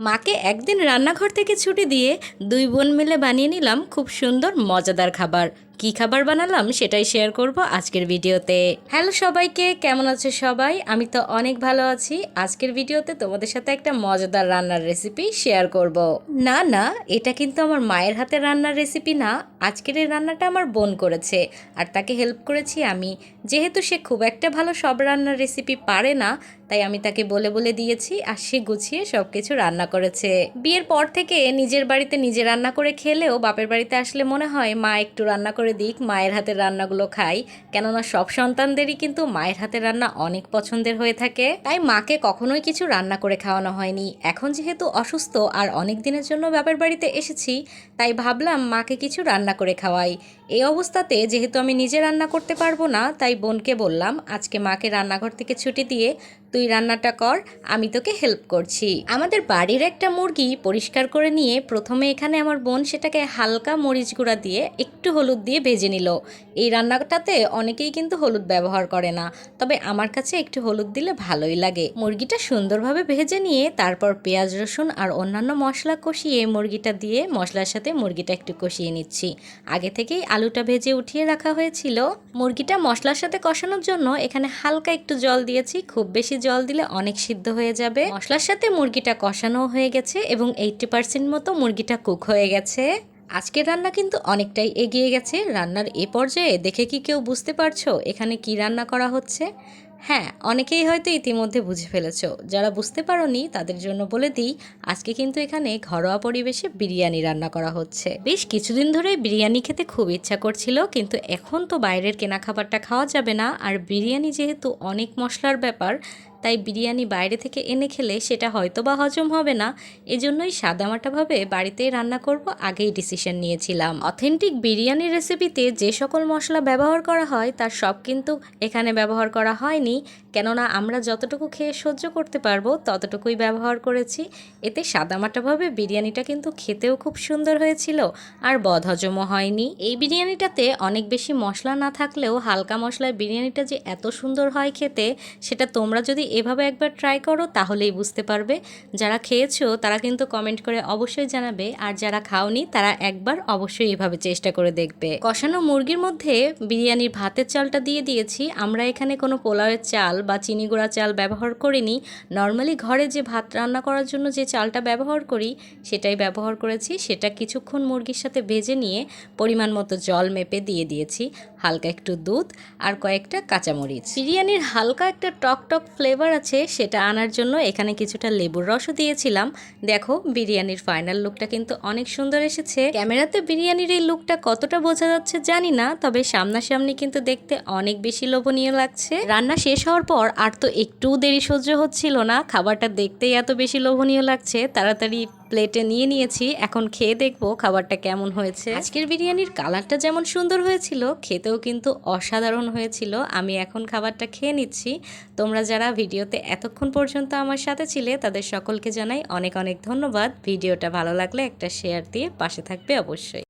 মাকে একদিন রান্নাঘর থেকে ছুটি দিয়ে দুই বোন মিলে বানিয়ে নিলাম খুব সুন্দর, মজাদার খাবার। কি খাবার বানালাম সেটাই শেয়ার করব আজকের ভিডিওতে। হ্যালো সবাইকে, কেমন আছে সবাই? আমি তো অনেক ভালো আছি। আজকের ভিডিওতে তোমাদের সাথে একটা মজাদার রান্নার রেসিপি শেয়ার করব। না না, এটা কিন্তু আমার মায়ের হাতের রান্নার রেসিপি না। আজকের এই রান্নাটা আমার বোন করেছে আর তাকে হেল্প করেছি আমি। যেহেতু সে খুব একটা ভালো সব রান্নার রেসিপি পারে না, তাই আমি তাকে বলে বলে দিয়েছি আর সে গুছিয়ে সব কিছু রান্না করেছে। বিয়ের পর থেকে নিজের বাড়িতে নিজে রান্না করে খেলেও বাপের বাড়িতে আসলে মনে হয় মা একটু রান্না করে দিক, মায়ের হাতের রান্নাগুলো খাই। কেননা সব সন্তানদেরই কিন্তু মায়ের হাতের রান্না অনেক পছন্দের হয়ে থাকে। তাই মাকে কখনোই কিছু রান্না করে খাওয়ানো হয়নি। এখন যেহেতু অসুস্থ আর অনেক দিনের জন্য বাপের বাড়িতে এসেছি, তাই ভাবলাম মাকে কিছু রান্না করে খাওয়াই। এই অবস্থাতে যেহেতু আমি নিজে রান্না করতে পারব না, তাই বোনকে বললাম, আজকে মাকে রান্নাঘর থেকে ছুটি দিয়ে তুই রান্নাটা কর, আমি তোকে হেল্প করছি। আমাদের বাড়ির একটা মুরগি পরিষ্কার করে নিয়ে প্রথমে এখানে আমার বোন সেটাকে হালকা মরিচ গুঁড়া দিয়ে একটু হলুদ দিয়ে ভেজে নিল। এই রান্নাটাতে অনেকেই কিন্তু হলুদ ব্যবহার করে না, তবে আমার কাছে একটু হলুদ দিলে ভালোই লাগে। মুরগিটা সুন্দরভাবে ভেজে নিয়ে তারপর পেঁয়াজ, রসুন আর অন্যান্য মশলা কষিয়ে মুরগিটা দিয়ে মশলার সাথে মুরগিটা একটু কষিয়ে নিচ্ছি। আগে থেকেই আলুটা ভেজে উঠিয়ে রাখা হয়েছিল। মুরগিটা মশলার সাথে কষানোর জন্য এখানে হালকা একটু জল দিয়েছি, খুব বেশি জল দিলে অনেক সিদ্ধ হয়ে যাবে। মশলার সাথে মুরগিটা কষানো হয়ে গেছে এবং এইটটি পার্সেন্ট মতো মুরগিটা কুক হয়ে গেছে। আজকের রান্না কিন্তু অনেকটাই এগিয়ে গেছে। রান্নার এ পর্যায়ে দেখে কি কেউ বুঝতে পারছ এখানে কি রান্না করা হচ্ছে? হ্যাঁ অনেকেই হয়তো ইতিমধ্যে বুঝে ফেলেছো। যারা বুঝতে পারোনি, তাদের জন্য বলে দিই, আজকে কিন্তু এখানে ঘরোয়া পরিবেশে বিরিয়ানি রান্না করা হচ্ছে। বেশ কিছুদিন ধরে বিরিয়ানি খেতে খুব ইচ্ছা করছিল, কিন্তু এখন তো বাইরের কেনা খাবারটা খাওয়া যাবে না। আর বিরিয়ানি যেহেতু অনেক মশলার ব্যাপার তাই বিরিয়ানি বাইরে থেকে এনে খেলে সেটা হয়তো বা হজম হবে না। এজন্যই সাদামাটাভাবে বাড়িতেই রান্না করব, আগেই ডিসিশন নিয়েছিলাম। অথেন্টিক বিরিয়ানি রেসিপিতে যে সকল মশলা ব্যবহার করা হয়, তার সব কিন্তু এখানে ব্যবহার করা হয়নি। কেননা আমরা যতটুকু খেয়ে সহ্য করতে পারব, ততটুকুই ব্যবহার করেছি। এতে সাদামাটাভাবে বিরিয়ানিটা কিন্তু খেতেও খুব সুন্দর হয়েছিল আর বদহজমও হয়নি। এই বিরিয়ানিটাতে অনেক বেশি মশলা না থাকলেও হালকা মশলায় বিরিয়ানিটা যে এত সুন্দর হয় খেতে, সেটা তোমরা যদি এভাবে একবার ট্রাই করো, তাহলেই বুঝতে পারবে। যারা খেয়েছো, তারা কিন্তু কমেন্ট করে অবশ্যই জানাবে। আর যারা খাওনি, তারা একবার অবশ্যই এভাবে চেষ্টা করে দেখবে। কষানো মুরগির মধ্যে বিরিয়ানির ভাতের চালটা দিয়ে দিয়েছি। আমরা এখানে কোনো পোলাওয়ের চাল বা চিনি গুঁড়া চাল ব্যবহার করিনি। নর্মালি ঘরে যে ভাত রান্না করার জন্য যে চালটা ব্যবহার করি, সেটাই ব্যবহার করেছি। সেটা কিছুক্ষণ মুরগির সাথে ভেজে নিয়ে পরিমাণ মতো জল মেপে দিয়ে দিয়েছি। হালকা একটু দুধ আর কয়েকটা কাঁচামরিচ। বিরিয়ানির হালকা একটা টক টক ফ্লেভার আছে, সেটা আনার জন্য এখানে কিছুটা লেবুর রসও দিয়েছিলাম। দেখো, বিরিয়ানির ফাইনাল লুকটা কিন্তু অনেক সুন্দর এসেছে। ক্যামেরাতে বিরিয়ানির এই লুকটা কতটা বোঝা যাচ্ছে জানি না, তবে সামনাসামনি কিন্তু দেখতে অনেক বেশি লোভনীয় লাগছে। রান্না শেষ হওয়ার পর আর তো একটুও দেরি সহ্য হচ্ছিল না, খাবারটা দেখতেই এত বেশি লোভনীয় লাগছে, তাড়াতাড়ি প্লেটে নিয়ে নিয়েছি। এখন খেয়ে দেখব খাবারটা কেমন হয়েছে। আজকের বিরিয়ানির কালারটা যেমন সুন্দর হয়েছিল, খেতেও কিন্তু অসাধারণ হয়েছিল। আমি এখন খাবারটা খেয়ে নিচ্ছি। তোমরা যারা ভিডিওতে এতক্ষণ পর্যন্ত আমার সাথে ছিলে, তাদের সকলকে জানাই অনেক অনেক ধন্যবাদ। ভিডিওটা ভালো লাগলে একটা শেয়ার দিয়ে পাশে থাকবে অবশ্যই।